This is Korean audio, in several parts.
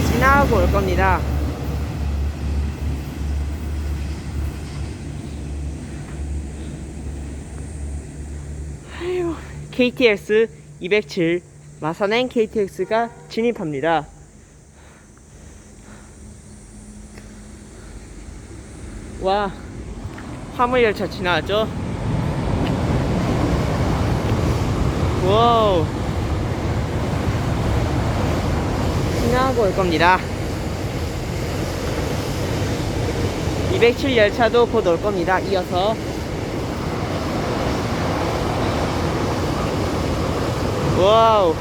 지나가고 올 겁니다. 아유, KTX 207 마산행 KTX가 진입합니다. 와, 화물열차 지나왔죠? 와우. 지나고 올 겁니다. 207 열차도 곧 올 겁니다. 이어서. 와우.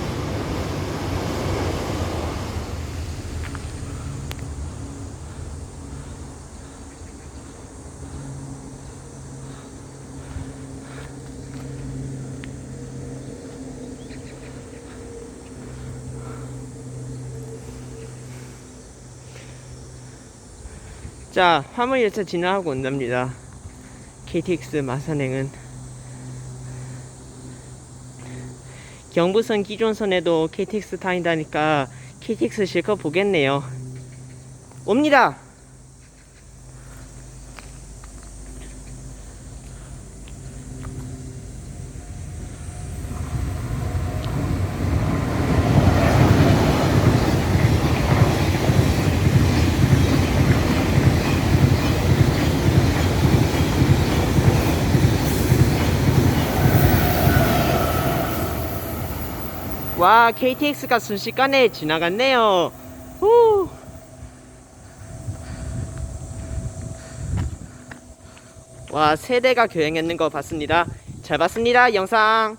자, 화물 열차 지나가고 온답니다. KTX 마산행은 경부선 기존선에도 KTX 타인다니까 KTX 실컷 보겠네요. 옵니다. 와, KTX가 순식간에 지나갔네요. 후. 와, 세대가 교행했는 거 봤습니다. 잘 봤습니다, 영상.